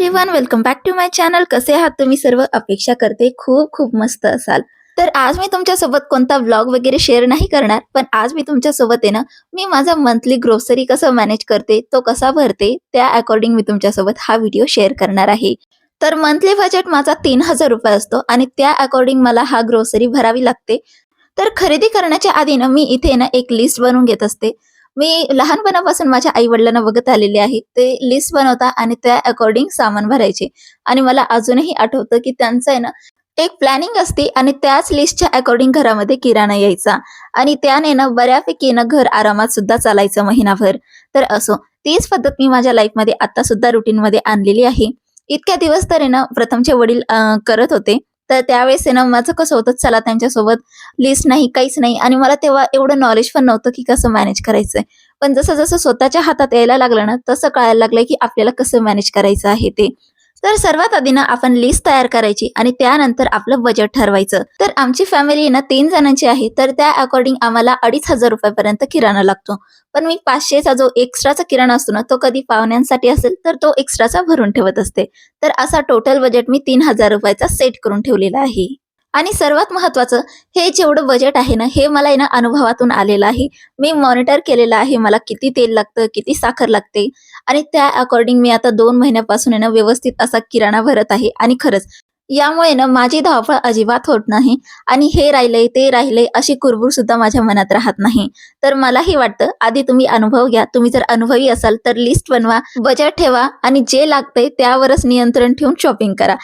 everyone welcome back to my channel कसे आहात तुम्ही सर्व? अपेक्षा करते खूप खूप मस्त असाल. तर आज मी तुमच्यासोबत कोणता व्लॉग वगैरे शेअर नाही करणार पण आज मी तुमच्यासोबत आहे ना मी माझा मंथली ग्रोसरी कसं मॅनेज करते तो कसा भरते त्या अकॉर्डिंग मी तुमच्यासोबत हा व्हिडिओ शेअर करणार आहे. तर मंथली बजेट माझा तीन हजार रुपये असतो आणि त्या अकॉर्डिंग मला हा ग्रोसरी भरावी लागते. तर खरेदी करण्याच्या आधी ना मी इथे ना एक लिस्ट बनवून घेत असते. मी लहानपणापासून माझ्या आई वडिलांना बघत आलेले आहे. ते लिस्ट बनवता आणि त्या अकॉर्डिंग सामान भरायचे. आणि मला अजूनही आठवतं की त्यांचं आहे ना एक प्लॅनिंग असते आणि त्याच लिस्टच्या अकॉर्डिंग घरामध्ये किराणा यायचा. आणि त्याने ना बऱ्यापैकी ना घर आरामात सुद्धा चालायचं महिनाभर. तर असो तीच पद्धत मी माझ्या लाईफमध्ये आता सुद्धा रुटीन मध्ये आणलेली आहे. इतक्या दिवस तर ना प्रथमचे वडील करत होते. तर त्यावेळेस आहे ना माझं कसं होतं चला त्यांच्यासोबत लिस्ट नाही काहीच नाही. आणि मला तेव्हा एवढं नॉलेज पण नव्हतं की कसं मॅनेज करायचंय. पण जसं जसं स्वतःच्या हातात यायला लागलं ना तसं कळायला लागलं की आपल्याला कसं मॅनेज करायचं आहे ते. तर सर्वात आधी ना आपण लिस्ट तयार करायची आणि त्यानंतर आपलं बजेट ठरवायचं. तर आमची फॅमिली ना तीन जणांची आहे तर त्या अकॉर्डिंग आम्हाला अडीच हजार रुपयापर्यंत किराणा लागतो. पण मी पाचशेचा जो एक्स्ट्राचा किराणा असतो ना तो कधी पाहुण्यांसाठी असेल तर तो एक्स्ट्राचा भरून ठेवत असते. तर असा टोटल बजेट मी तीन हजार रुपयाचा सेट करून ठेवलेला आहे. आणि सर्वात महत्वाचं हे जेवढं बजेट आहे ना हे मला ना अनुभवातून आलेलं आहे. मी मॉनिटर केलेलं आहे मला किती तेल लागतं किती साखर लागते. आणि त्या अकॉर्डिंग मी आता दोन महिन्यापासून ना व्यवस्थित असा किराणा भरत आहे. आणि खरंच यामुळे ना माझी धावपळ अजिबात होत नाही. आणि हे राहिलंय ते राहिलंय अशी कुरबुर सुद्धा माझ्या मनात राहत नाही. तर मलाही वाटतं आधी तुम्ही अनुभव घ्या. तुम्ही जर अनुभवी असाल तर लिस्ट बनवा बजेट ठेवा आणि जे लागतंय त्यावरच नियंत्रण ठेवून शॉपिंग करा.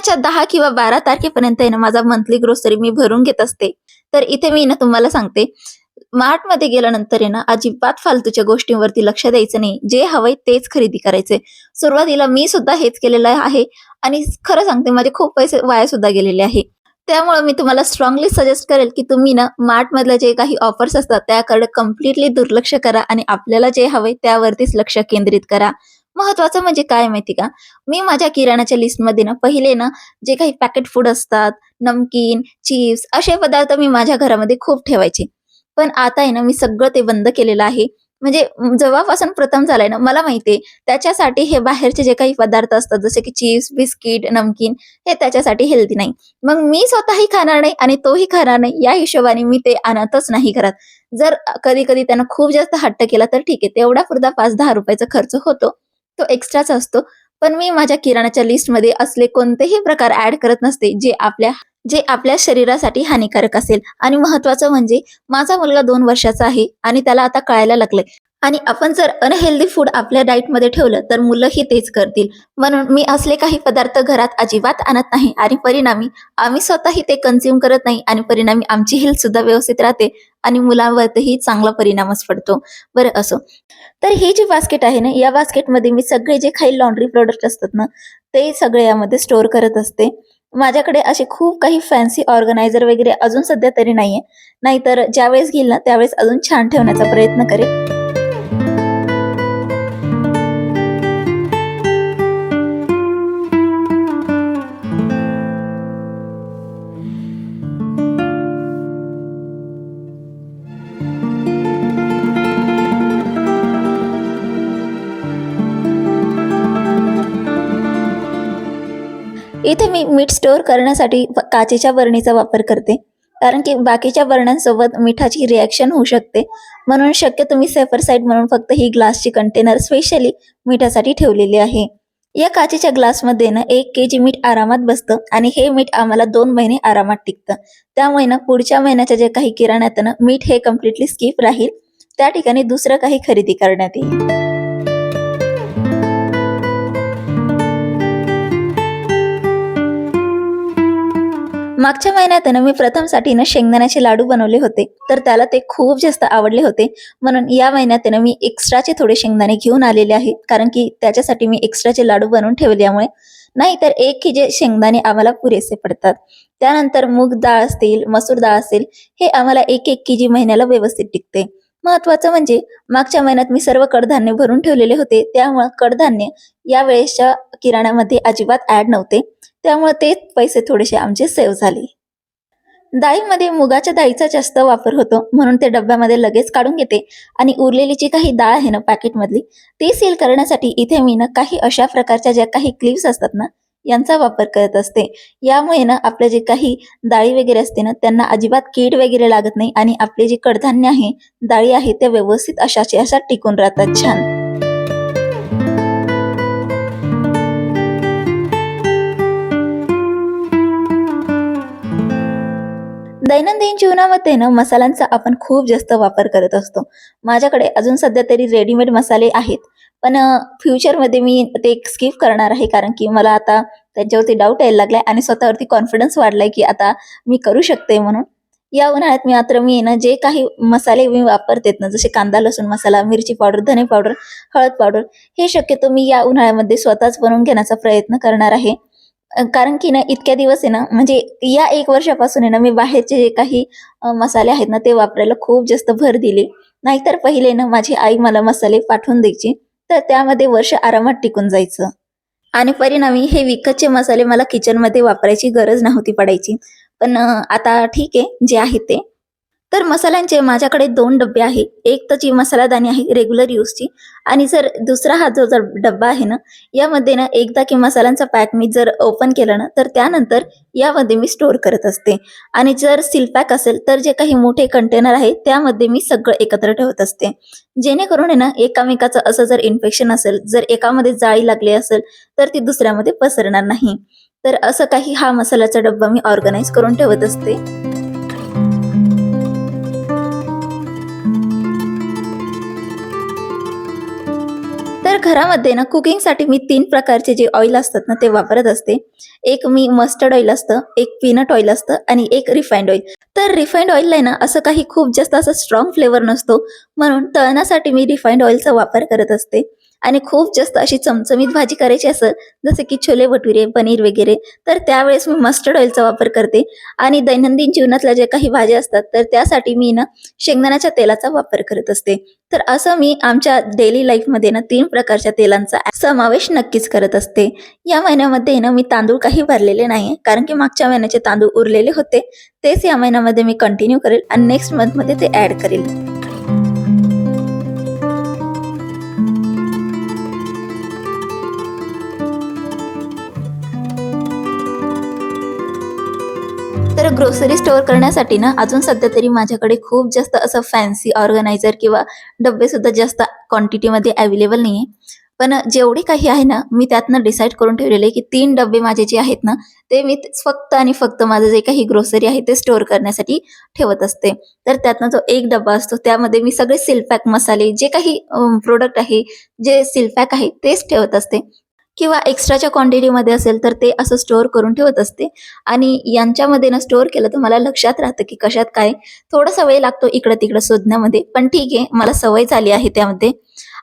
महिन्याच्या दहा किंवा बारा तारखेपर्यंत आहे ना माझा मंथली ग्रोसरी मी भरून घेत असते. तर इथे मी ना तुम्हाला सांगते. मार्टमध्ये गेल्यानंतर आहे ना अजिबात फालतूच्या गोष्टींवरती लक्ष द्यायचं नाही. जे हवंय तेच खरेदी करायचे सुरुवातीला मी सुद्धा हेच केलेलं आहे आणि खरं सांगते माझे खूप पैसे वाया सुद्धा गेलेले आहे. त्यामुळे मी तुम्हाला स्ट्रॉंगली सजेस्ट करेल की तुम्ही ना मार्ट मधल्या जे काही ऑफर्स असतात त्याकडे कम्प्लिटली दुर्लक्ष करा आणि आपल्याला जे हवंय त्यावरतीच लक्ष केंद्रित करा. महत्वाचं म्हणजे काय माहिती का? मी माझ्या किराणाच्या लिस्टमध्ये ना पहिले ना जे काही पॅकेट फूड असतात नमकीन चिप्स असे पदार्थ मी माझ्या घरामध्ये खूप ठेवायचे. पण आता आहे ना मी सगळं ते बंद केलेलं आहे. म्हणजे जेव्हापासून प्रथम झालाय ना मला माहितीये त्याच्यासाठी हे बाहेरचे जे काही पदार्थ असतात जसे की चिप्स बिस्किट नमकीन हे त्याच्यासाठी हेल्दी नाही. मग मी स्वतःही खाणार नाही आणि तोही खाणार नाही या हिशोबाने मी ते आणतच नाही घरात. जर कधी कधी त्यानं खूप जास्त हट्ट केला तर ठीक आहे तेवढा पुरता पाच दहा रुपयाचा खर्च होतो. तो एक्स्ट्राच असतो. पण मी माझ्या किराणाच्या लिस्टमध्ये असले कोणतेही प्रकार ऍड करत नसते जे आपल्या जे आपल्या शरीरासाठी हानिकारक असेल. आणि महत्वाचं म्हणजे माझा मुलगा दोन वर्षाचा आहे आणि त्याला आता कळायला लागलंय. आणि आपण जर अनहेल्दी फूड आपल्या डाएटमध्ये ठेवलं तर मुलंही तेच करतील. म्हणून मी असले काही पदार्थ घरात अजिबात आणत नाही आणि परिणामी आम्ही स्वतःही ते कन्झ्युम करत नाही आणि परिणामी आमची हेल्थ सुद्धा व्यवस्थित राहते आणि मुलांवरही चांगला परिणामच पडतो. बरं असो. तर ही जी बास्केट आहे ना या बास्केटमध्ये मी सगळे जे काही लॉन्ड्री प्रोडक्ट असतात ना ते सगळे यामध्ये स्टोअर करत असते. माझ्याकडे असे खूप काही फॅन्सी ऑर्गनायझर वगैरे अजून सध्या तरी नाहीये. नाहीतर ज्यावेळेस घेईल ना त्यावेळेस अजून छान ठेवण्याचा प्रयत्न करेल इथे मी मीठ स्टोअर करण्यासाठी काचेच्या बरणीचा वापर करते. कारण की बाकीच्या बरण्यांसोबत मिठाची रिॲक्शन होऊ शकते. म्हणून शक्य तुम्ही सेफर साईड म्हणून फक्त ही ग्लासची कंटेनर स्पेशली मिठासाठी ठेवलेली आहे. या काचेच्या ग्लासमध्ये ना एक के जी मीठ आरामात बसतं आणि हे मीठ आम्हाला दोन महिने आरामात टिकतं. त्यामुळे ना पुढच्या महिन्याच्या जे काही किराण्यात ना मीठ हे कम्प्लिटली स्किप राहील त्या ठिकाणी दुसरं काही खरेदी करण्यात येईल. मागच्या महिन्यातनं मी प्रथमसाठी शेंगदाण्याचे लाडू बनवले होते. तर त्याला ते खूप जास्त आवडले होते. म्हणून या महिन्यात मी एक्स्ट्राचे थोडे शेंगदाणे घेऊन आलेले आहेत. कारण की त्याच्यासाठी मी एक्स्ट्राचे लाडू बनवून ठेवल्यामुळे नाहीतर एक की जे शेंगदाणे आम्हाला पुरेसे पडतात. त्यानंतर मूग डाळ असतील मसूर डाळ असेल हे आम्हाला एक एक के जी महिन्याला व्यवस्थित टिकते. महत्वाचं म्हणजे मागच्या महिन्यात मी सर्व कडधान्य भरून ठेवलेले होते. त्यामुळे कडधान्य या वेळेसच्या किराण्यामध्ये अजिबात ऍड नव्हते. त्यामुळे ते पैसे थोडेसे आमचे सेव्ह झाले. डाळीमध्ये मुगाच्या डाळीचा जास्त वापर होतो म्हणून ते डब्यामध्ये लगेच काढून घेते आणि उरलेली जी काही डाळ आहे ना पॅकेटमधली ती सील करण्यासाठी इथे मी ना काही अशा प्रकारच्या ज्या काही क्लिप्स असतात ना यांचा वापर करत असते. यामुळे ना आपले जे काही डाळी वगैरे असते ना त्यांना अजिबात कीड वगैरे लागत नाही आणि आपले जे कडधान्य आहे डाळी आहे त्या व्यवस्थित अशाचे अशा टिकून राहतात छान. दैनंदिन जीवनामध्ये ना मसाल्यांचा आपण खूप जास्त वापर करत असतो. माझ्याकडे अजून सध्या तरी रेडीमेड मसाले आहेत. पण फ्युचरमध्ये मी ते स्किप करणार आहे कारण की मला आता त्यांच्यावरती डाऊट यायला लागलाय आणि स्वतःवरती कॉन्फिडन्स वाढलाय की आता मी करू शकते म्हणून. या उन्हाळ्यात मी मात्र मी ना जे काही मसाले मी वापरते ना जसे कांदा लसूण मसाला मिरची पावडर धने पावडर हळद पावडर हे शक्यतो मी या उन्हाळ्यामध्ये स्वतःच बनवून घेण्याचा प्रयत्न करणार आहे. कारण की ना इतक्या दिवस आहे ना म्हणजे या एक वर्षापासून आहे ना मी बाहेरचे जे काही मसाले आहेत ना ते वापरायला खूप जास्त भर दिली. नाहीतर पहिले ना माझी आई मला मसाले पाठवून द्यायची. तर त्यामध्ये वर्ष आरामात टिकून जायचं. आणि परिणामी हे विकतचे मसाले मला किचनमध्ये वापरायची गरज नव्हती पडायची. पण आता ठीक आहे जे आहे ते. तर मसाल्यांचे माझ्याकडे दोन डबे आहे. एक तर जी मसालादाणी आहे रेग्युलर यूजची आणि जर दुसरा हा जो जर डब्बा आहे ना यामध्ये ना एकदा की मसाल्यांचा पॅक मी जर ओपन केला ना तर त्यानंतर यामध्ये मी स्टोअर करत असते. आणि जर सील पॅक असेल तर जे काही मोठे कंटेनर आहे त्यामध्ये मी सगळं एकत्र ठेवत असते. जेणेकरून आहे ना एकामेकाचं असं जर इन्फेक्शन असेल जर एकामध्ये जाळी लागली असेल तर ती दुसऱ्यामध्ये पसरणार नाही. तर असं काही हा मसाल्याचा डब्बा मी ऑर्गनाईज करून ठेवत असते. घरामध्ये ना कुकिंगसाठी मी तीन प्रकारचे जे ऑइल असतात ना ते वापरत असते. एक मी मस्टर्ड ऑइल असतं एक पीनट ऑइल असतं आणि एक रिफाईंड ऑइल तर रिफाईंड ऑइलला आहे ना असं काही खूप जास्त असं स्ट्रॉंग फ्लेवर नसतो. म्हणून तळण्यासाठी मी रिफाइंड ऑइलचा वापर करत असते. आणि खूप जास्त अशी चमचमीत भाजी करायची असेल जसे की छोले भटुरे पनीर वगैरे तर त्यावेळेस मी मस्टर्ड ऑइलचा वापर करते. आणि दैनंदिन जीवनातल्या ज्या काही भाज्या असतात तर त्यासाठी मी ना शेंगदाण्याच्या तेलाचा वापर करत असते. तर असं मी आमच्या डेली लाईफमध्ये ना तीन प्रकारच्या तेलांचा समावेश नक्कीच करत असते. या महिन्यामध्ये ना मी तांदूळ काही भरलेले नाही कारण की मागच्या महिन्याचे तांदूळ उरलेले होते. तेच या महिन्यामध्ये मी कंटिन्यू करेल आणि नेक्स्ट मंथमध्ये ते ऍड करेल. तर ग्रोसरी स्टोअर करण्यासाठी ना अजून सध्या तरी माझ्याकडे खूप जास्त असं फॅन्सी ऑर्गनायझर किंवा डबे सुद्धा जास्त क्वांटिटीमध्ये अवेलेबल नाही आहे पण जेवढे काही आहे ना मी त्यातनं डिसाईड करून ठेवलेले की तीन डबे माझे जे आहेत ना ते मी फक्त आणि फक्त माझं जे काही ग्रोसरी आहे ते स्टोअर करण्यासाठी ठेवत असते. तर त्यातनं जो एक डबा असतो त्यामध्ये मी सगळे सिलपॅक मसाले जे काही प्रोडक्ट आहे जे सिलपॅक आहे तेच ठेवत असते. किंवा एक्स्ट्राच्या क्वांटिटीमध्ये असेल तर ते असं स्टोअर करून ठेवत असते. आणि यांच्यामध्ये ना स्टोअर केलं तर मला लक्षात राहतं की कशात काय. थोडासा वेळ लागतो इकडं तिकडं शोधण्यामध्ये पण ठीक आहे मला सवय झाली आहे त्यामध्ये.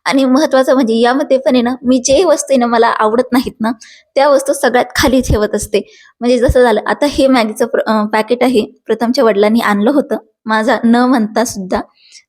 आणि महत्वाचं म्हणजे यामध्ये पण आहे ना मी जे वस्तू आहे ना मला आवडत नाहीत ना त्या वस्तू सगळ्यात खाली ठेवत असते. म्हणजे जसं झालं आता हे मॅगीचं पॅकेट आहे प्रथमच्या वडिलांनी आणलं होतं माझा न म्हणता सुद्धा.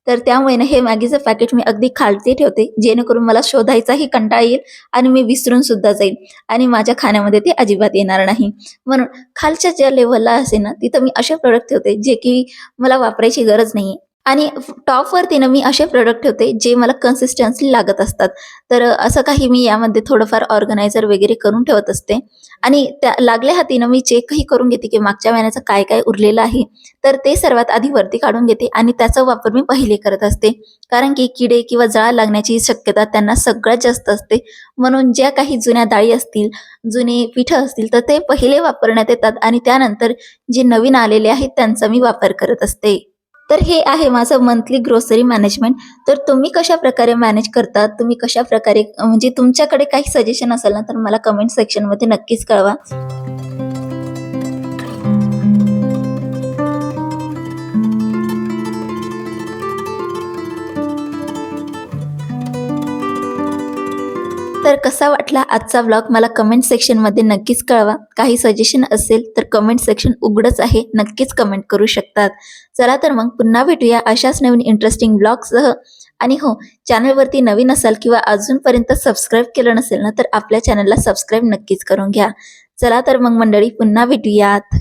तर त्यामुळे ना हे मॅगीचं पॅकेट मी अगदी खालती ठेवते. जेणेकरून मला शोधायचाही कंटाळा येईल आणि मी विसरून सुद्धा जाईल आणि माझ्या खाण्यामध्ये ते अजिबात येणार नाही. म्हणून खालच्या ज्या लेवलला असेल ना तिथं मी असे प्रोडक्ट ठेवते जे की मला वापरायची गरज नाही आणि टॉपवरती ना मी असे प्रोडक्ट ठेवते जे मला कन्सिस्टन्सी लागत असतात. तर असं काही मी यामध्ये थोडंफार ऑर्गनायझर वगैरे करून ठेवत असते. आणि त्या लागल्या हातीनं मी चेकही करून घेते की मागच्या महिन्याचं काय काय उरलेलं आहे. तर ते सर्वात आधी वरती काढून घेते आणि त्याचा वापर मी पहिले करत असते. कारण की किडे किंवा जाळ लागण्याची शक्यता त्यांना सगळ्यात जास्त असते. म्हणून ज्या काही जुन्या डाळी असतील जुने पिठं असतील तर ते पहिले वापरण्यात येतात आणि त्यानंतर जे नवीन आलेले आहेत त्यांचा मी वापर करत असते. तर हे आहे माझं मंथली ग्रोसरी मॅनेजमेंट तर तुम्ही कशा प्रकारे मॅनेज करता? तुम्ही कशा प्रकारे म्हणजे तुमच्याकडे काही सजेशन असेल ना तर मला कमेंट सेक्शनमध्ये नक्कीच कळवा. तर कसा वाटला आजचा व्लॉग मला कमेंट सेक्शनमध्ये नक्कीच कळवा. काही सजेशन असेल तर कमेंट सेक्शन उघडच आहे. नक्कीच कमेंट करू शकतात. चला तर मग पुन्हा भेटूया अशाच नवीन इंटरेस्टिंग ब्लॉगसह आणि हो चॅनलवरती नवीन असाल किंवा अजूनपर्यंत सबस्क्राईब केलं नसेल ना तर आपल्या चॅनलला सबस्क्राईब नक्कीच करून घ्या. चला तर मग मंडळी पुन्हा भेटूयात.